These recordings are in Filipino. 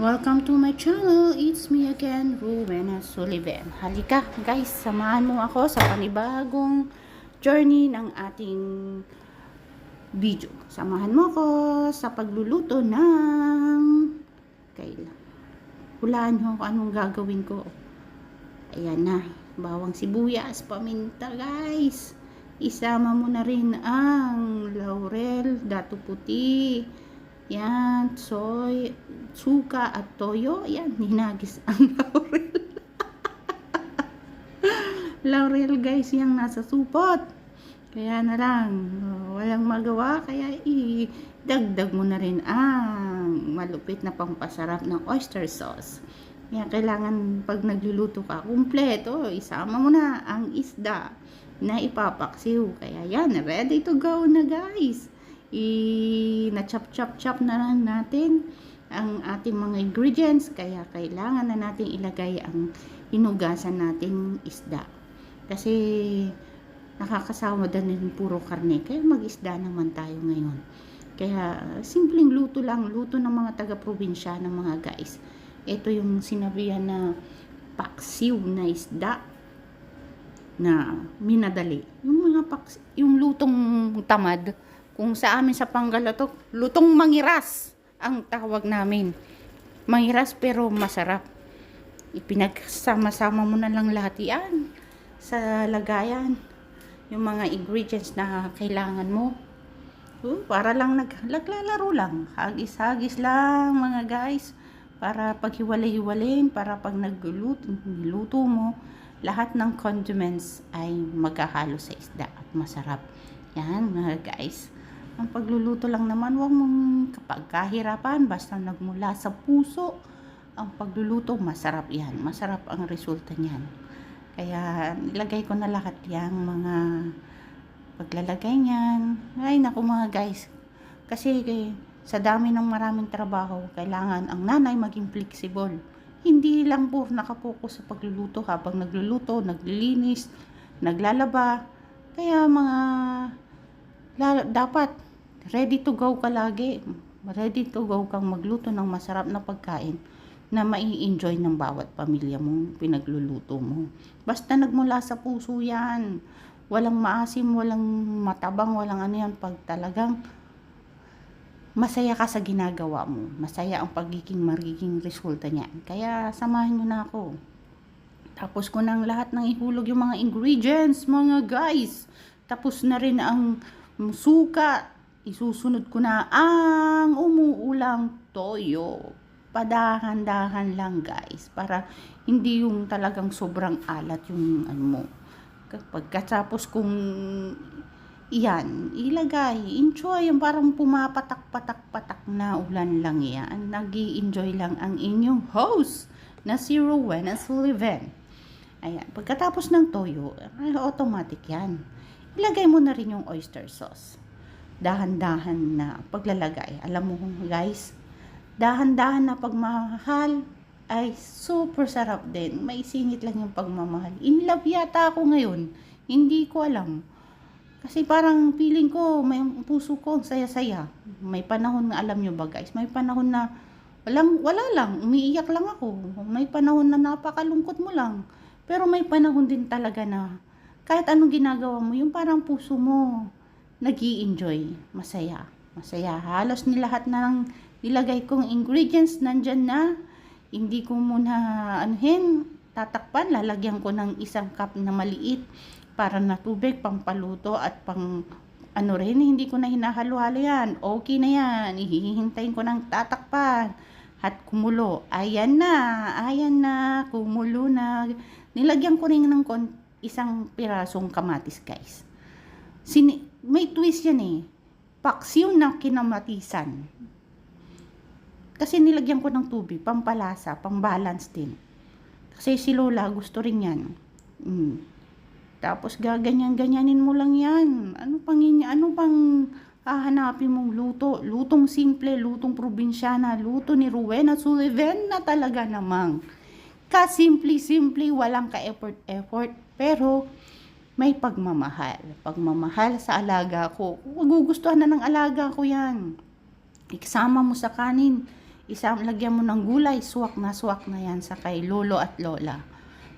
Welcome to my channel. It's me again, Rowena Sullivan. Halika guys, samahan mo ako sa panibagong journey ng ating video. Samahan mo ako sa pagluluto ng kailan. Hulaan nyo kung anong gagawin ko. Ayan na, bawang sibuyas, paminta guys. Isama mo na rin ang laurel, dato puti, yan, soy, suka at toyo. Yan, hinagis ang laurel. laurel guys, yung nasa supot. Kaya na lang, walang magawa, kaya idagdag mo na rin ang malupit na pampasarap ng oyster sauce. Yan, kailangan pag nagluluto ka, kumpleto, isama mo na ang isda na ipapaksiw. Kaya yan, ready to go na guys i na na lang natin ang ating mga ingredients kaya kailangan na natin ilagay ang inugasan nating isda. Kasi nakakasama din puro karne kaya mag-isda naman tayo ngayon. Kaya simpleng luto lang luto ng mga taga probinsya ng mga guys. Ito yung sinabihan na paksiw na isda na minadali. Yung mga paks yung lutong tamad kung sa amin sa Pangalatok, lutong mangiras ang tawag namin. Mangiras pero masarap. Ipinagsama-sama mo na lang lahat yan sa lagayan. Yung mga ingredients na kailangan mo. Uh, para lang nag naglalaro lang. Hagis-hagis lang mga guys. Para paghiwalay-hiwalayin, para pag nagluluto, niluto mo, lahat ng condiments ay magkahalo sa isda at masarap. Yan mga guys. Ang pagluluto lang naman, huwag mong kapag kahirapan, basta nagmula sa puso, ang pagluluto, masarap yan. Masarap ang resulta niyan. Kaya, nilagay ko na lahat yang mga paglalagay niyan. Ay, naku mga guys. Kasi, eh, sa dami ng maraming trabaho, kailangan ang nanay maging flexible. Hindi lang po nakapokus sa pagluluto habang nagluluto, naglilinis, naglalaba. Kaya mga dapat ready to go ka lagi. Ready to go kang magluto ng masarap na pagkain na mai-enjoy ng bawat pamilya mong pinagluluto mo. Basta nagmula sa puso yan. Walang maasim, walang matabang, walang ano yan. Pag talagang masaya ka sa ginagawa mo. Masaya ang pagiging magiging resulta niyan. Kaya samahan nyo na ako. Tapos ko ng lahat ng ihulog yung mga ingredients, mga guys. Tapos na rin ang suka, isusunod ko na ang umuulang toyo. Padahan-dahan lang guys, para hindi yung talagang sobrang alat yung ano mo. Pagkatapos kung iyan, ilagay, enjoy, yung parang pumapatak-patak-patak na ulan lang yan. nag enjoy lang ang inyong host na si Rowena Sullivan. Ayan, pagkatapos ng toyo, automatic yan ilagay mo na rin yung oyster sauce. Dahan-dahan na paglalagay. Alam mo guys, dahan-dahan na pagmahal ay super sarap din. May singit lang yung pagmamahal. In love yata ako ngayon. Hindi ko alam. Kasi parang feeling ko, may puso ko saya-saya. May panahon na alam nyo ba guys, may panahon na walang, wala lang, umiiyak lang ako. May panahon na napakalungkot mo lang. Pero may panahon din talaga na kahit anong ginagawa mo, yung parang puso mo nag enjoy masaya. Masaya. Halos ni lahat ng nilagay kong ingredients nandyan na. Hindi ko muna anuhin, tatakpan, lalagyan ko ng isang cup na maliit para na tubig, pampaluto at pang ano rin, hindi ko na hinahalo-halo yan. Okay na yan. Ihihintayin ko ng tatakpan. At kumulo. Ayan na. Ayan na. Kumulo na. Nilagyan ko rin ng isang pirasong kamatis, guys. Sini may twist yan eh. Paksiw na kinamatisan. Kasi nilagyan ko ng tubig, pampalasa, pambalance din. Kasi si Lola gusto rin yan. Mm. Tapos gaganyan-ganyanin mo lang yan. Ano pang ano pang hahanapin mong luto? Lutong simple, lutong probinsyana, luto ni Rowena Sullivan na talaga namang ka-simple-simple, walang ka-effort-effort, pero may pagmamahal. Pagmamahal sa alaga ko. Magugustuhan na ng alaga ko yan. Iksama mo sa kanin. Isang lagyan mo ng gulay, swak na swak na yan sa kay lolo at lola.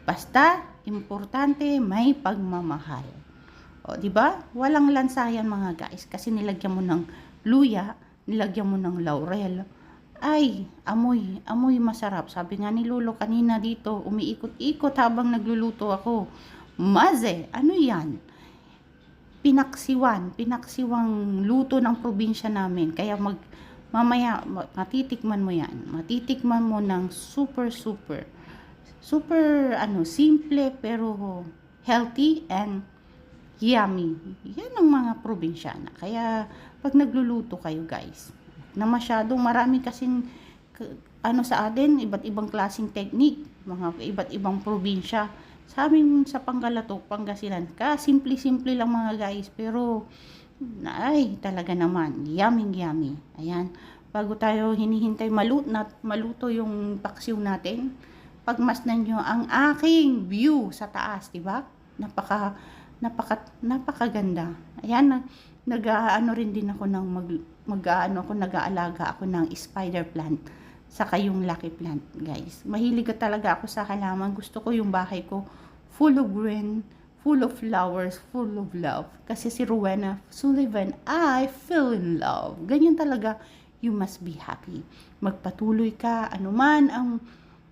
Basta, importante, may pagmamahal. O, di ba? Walang lansayan mga guys kasi nilagyan mo ng luya, nilagyan mo ng laurel. Ay, amoy, amoy masarap. Sabi nga ni Lolo kanina dito, umiikot-ikot habang nagluluto ako. Maze, ano yan? Pinaksiwan, pinaksiwang luto ng probinsya namin. Kaya mag, mamaya, ma- matitikman mo yan. Matitikman mo ng super, super, super, ano, simple pero healthy and yummy. Yan ang mga probinsyana. Kaya, pag nagluluto kayo guys, na masyadong marami kasing ano sa atin, iba't ibang klaseng technique, mga iba't ibang probinsya. Sa amin sa Pangalatok, Pangasinan, ka simple-simple lang mga guys, pero ay talaga naman, yummy yummy. Ayan, bago tayo hinihintay malut na, maluto yung paksiw natin, pagmasdan nyo ang aking view sa taas, di ba? Napaka napaka napakaganda. Ayan, nag, nag-aano rin din ako ng mag, mag-aano ako, nag-aalaga ako ng spider plant saka yung lucky plant, guys. Mahilig talaga ako sa halaman. Gusto ko yung bahay ko full of green, full of flowers, full of love. Kasi si Rowena Sullivan, I feel in love. Ganyan talaga, you must be happy. Magpatuloy ka, anuman ang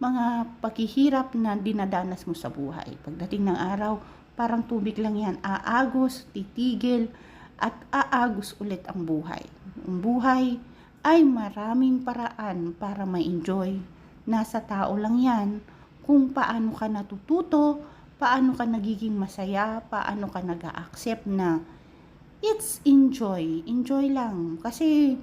mga paghihirap na dinadanas mo sa buhay. Pagdating ng araw, parang tubig lang yan. Aagos, titigil, at aagos ulit ang buhay. Ang buhay ay maraming paraan para ma-enjoy. Nasa tao lang yan kung paano ka natututo, paano ka nagiging masaya, paano ka nag accept na it's enjoy. Enjoy lang. Kasi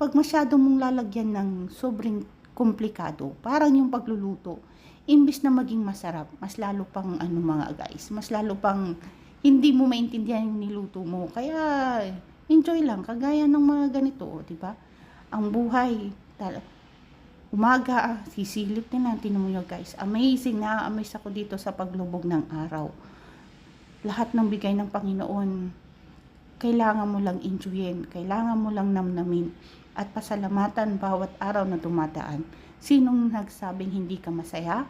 pag masyado mong lalagyan ng sobrang komplikado, parang yung pagluluto, imbis na maging masarap, mas lalo pang ano mga guys, mas lalo pang hindi mo maintindihan yung niluto mo. Kaya enjoy lang, kagaya ng mga ganito, di ba? Ang buhay, tal- umaga, sisilip na natin mo yun guys. Amazing na, amaze ako dito sa paglubog ng araw. Lahat ng bigay ng Panginoon, kailangan mo lang enjoyin, kailangan mo lang namnamin at pasalamatan bawat araw na dumadaan. Sinong nagsabing hindi ka masaya?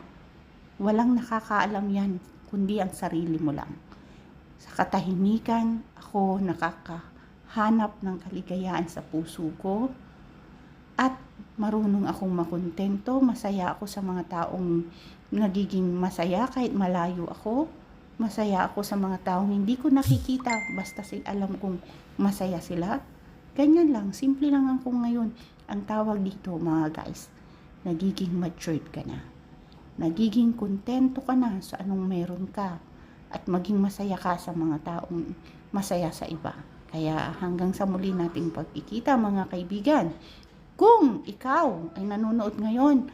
Walang nakakaalam yan, kundi ang sarili mo lang. Sa katahimikan, ako nakakahanap ng kaligayahan sa puso ko at marunong akong makontento, masaya ako sa mga taong nagiging masaya kahit malayo ako. Masaya ako sa mga taong hindi ko nakikita basta si alam kong masaya sila. Ganyan lang, simple lang ako ngayon. Ang tawag dito mga guys, nagiging matured ka na. Nagiging kontento ka na sa anong meron ka at maging masaya ka sa mga taong masaya sa iba. Kaya hanggang sa muli nating pagkikita mga kaibigan, kung ikaw ay nanonood ngayon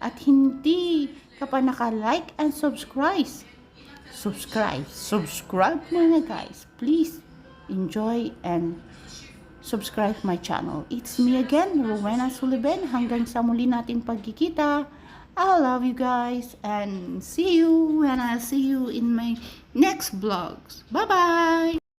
at hindi ka pa naka-like and subscribe, subscribe, subscribe mga guys. Please enjoy and subscribe my channel. It's me again, Rowena Sullivan. Hanggang sa muli natin pagkikita. I love you guys and see you when I see you in my next vlogs. Bye-bye!